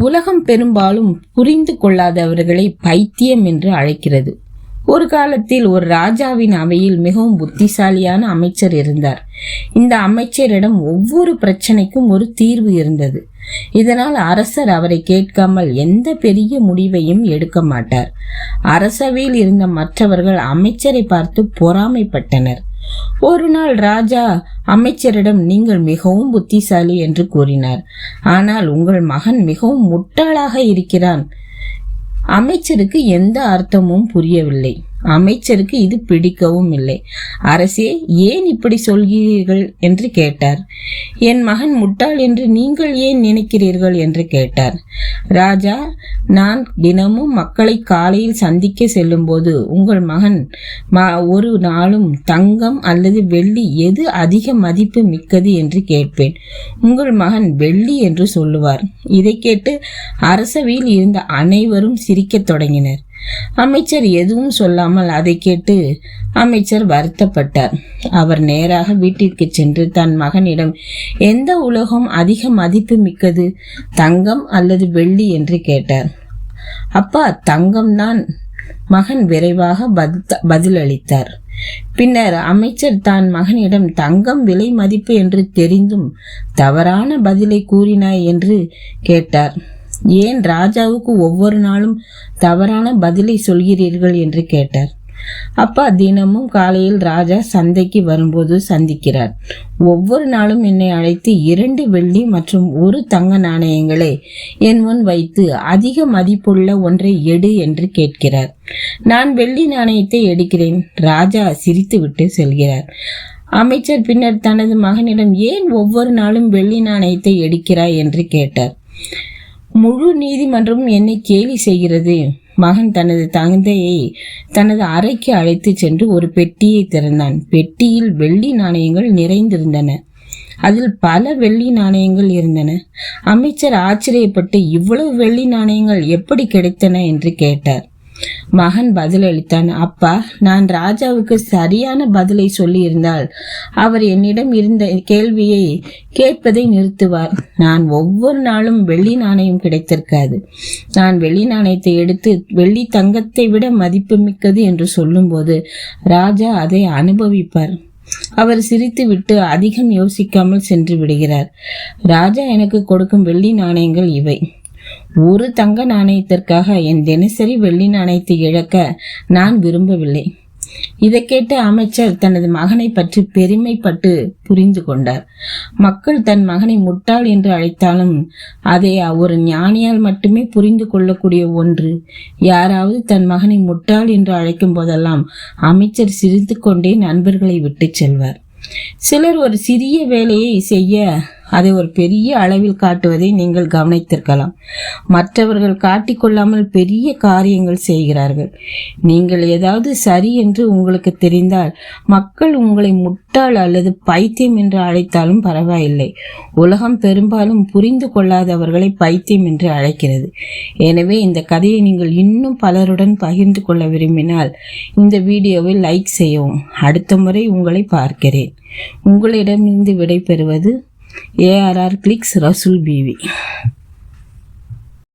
உலகம் பெரும்பாலும் புரிந்து கொள்ளாதவர்களை பைத்தியம் என்று அழைக்கிறது. ஒரு காலத்தில் ஒரு ராஜாவின் அவையில் மிகவும் புத்திசாலியான அமைச்சர் இருந்தார். இந்த அமைச்சரிடம் ஒவ்வொரு பிரச்சனைக்கும் ஒரு தீர்வு இருந்தது. இதனால் அரசர் அவரை கேட்காமல் எந்த பெரிய முடிவையும் எடுக்க மாட்டார். அரசவையில் இருந்த மற்றவர்கள் அமைச்சரை பார்த்து பொறாமைப்பட்டனர். ஒரு நாள் ராஜா அமைச்சரிடம் நீங்கள் மிகவும் புத்திசாலி என்று கூறினார். ஆனால் உங்கள் மகன் மிகவும் முட்டாளாக இருக்கிறான். அமைச்சருக்கு எந்த அர்த்தமும் புரியவில்லை. அமைச்சருக்கு இது பிடிக்கவும் இல்லை. அரசே ஏன் இப்படி சொல்கிறீர்கள் என்று கேட்டார். என் மகன் முட்டாள் என்று நீங்கள் ஏன் நினைக்கிறீர்கள் என்று கேட்டார். ராஜா நான் தினமும் மக்களை காலையில் சந்திக்க செல்லும்போது உங்கள் மகன் ஒரு நாளும் தங்கம் அல்லது வெள்ளி எது அதிக மதிப்பு மிக்கது என்று கேட்பேன். உங்கள் மகன் வெள்ளி என்று சொல்லுவார். இதை கேட்டு அரசவையில் இருந்த அனைவரும் சிரிக்கத் தொடங்கினர். அமைச்சர் எதுவும் சொல்லாமல் அதை கேட்டு அமைச்சர் வருத்தப்பட்டார். அவர் நேராக வீட்டிற்கு சென்று தன் மகனிடம் எந்த உலகம் அதிக மதிப்பு மிக்கது தங்கம் அல்லது வெள்ளி? என்று கேட்டார். அப்பா தங்கம்தான் மகன் விரைவாக பதிலளித்தார். பின்னர் அமைச்சர் தான் மகனிடம் தங்கம் விலை மதிப்பு என்று தெரிந்தும் தவறான பதிலை கூறினாய்? என்று கேட்டார். ஏன் ராஜாவுக்கு ஒவ்வொரு நாளும் தவறான பதிலை சொல்கிறீர்கள் என்று கேட்டார். அப்பா தினமும் காலையில் ராஜா சந்தைக்கு வரும்போது சந்திக்கிறார். ஒவ்வொரு நாளும் என்னை அழைத்து இரண்டு வெள்ளி மற்றும் ஒரு தங்க நாணயங்களை என் முன் வைத்து அதிக மதிப்புள்ள ஒன்றை எடு என்று கேட்கிறார். நான் வெள்ளி நாணயத்தை எடுக்கிறேன். ராஜா சிரித்துவிட்டு செல்கிறார். அமைச்சர் பின்னர் தனது மகனிடம் ஏன் ஒவ்வொரு நாளும் வெள்ளி நாணயத்தை எடுக்கிறாய் என்று கேட்டார். முழு நீதிமன்றமும் என்னை கேலி செய்கிறது. மகன் தனது தந்தையை தனது அறைக்கு அழைத்து சென்று ஒரு பெட்டியை திறந்தான். பெட்டியில் வெள்ளி நாணயங்கள் நிறைந்திருந்தன. அதில் பல வெள்ளி நாணயங்கள் இருந்தன. அமைச்சர் ஆச்சரியப்பட்டு இவ்வளவு வெள்ளி நாணயங்கள் எப்படி கிடைத்தன? என்று கேட்டார். மகன் பதிலளித்தான் அப்பா நான் ராஜாவுக்கு சரியான பதிலை சொல்லியிருந்தால் அவர் என்னிடம் இருந்த கேள்வியை கேட்பதை நிறுத்துவார். நான் ஒவ்வொரு நாளும் வெள்ளி நாணயம் கிடைத்திருக்காது. நான் வெள்ளி நாணயத்தை எடுத்து வெள்ளி தங்கத்தை விட மதிப்புமிக்கது என்று சொல்லும்போது ராஜா அதை அனுபவிப்பார். அவர் சிரித்துவிட்டு அதிகம் யோசிக்காமல் சென்று விடுகிறார். ராஜா எனக்கு கொடுக்கும் வெள்ளி நாணயங்கள் இவை. ஒரு தங்க நாணயத்திற்காக என் தினசரி வெள்ளி நாணயத்தை இழக்க நான் விரும்பவில்லை. இதை கேட்ட அமைச்சர் தனது மகனை பற்றி பெருமைப்பட்டு புரிந்து கொண்டார். மக்கள் தன் மகனை முட்டாள் என்று அழைத்தாலும் அதை ஒரு ஞானியால் மட்டுமே புரிந்து கொள்ளக்கூடிய ஒன்று. யாராவது தன் மகனை முட்டாள் என்று அழைக்கும் போதெல்லாம் அமைச்சர் சிரித்து கொண்டே நண்பர்களை விட்டு செல்வார். சிலர் ஒரு சிறிய வேலையை செய்ய அதை ஒரு பெரிய அளவில் காட்டுவதை நீங்கள் கவனித்திருக்கலாம். மற்றவர்கள் காட்டிக்கொள்ளாமல் பெரிய காரியங்கள் செய்கிறார்கள். நீங்கள் ஏதாவது சரி என்று உங்களுக்கு தெரிந்தால் மக்கள் உங்களை முட்டாள் அல்லது பைத்தியம் என்று அழைத்தாலும் பரவாயில்லை. உலகம் பெரும்பாலும் புரிந்து கொள்ளாதவர்களை பைத்தியம் என்று அழைக்கிறது. எனவே இந்த கதையை நீங்கள் இன்னும் பலருடன் பகிர்ந்து கொள்ள விரும்பினால் இந்த வீடியோவை லைக் செய்யவும். அடுத்த முறை உங்களை பார்க்கிறேன். உங்களிடமிருந்து விடைபெறுவது ஏஆர்ஆர் கிளிக்ஸ் ரசூல் பிவி.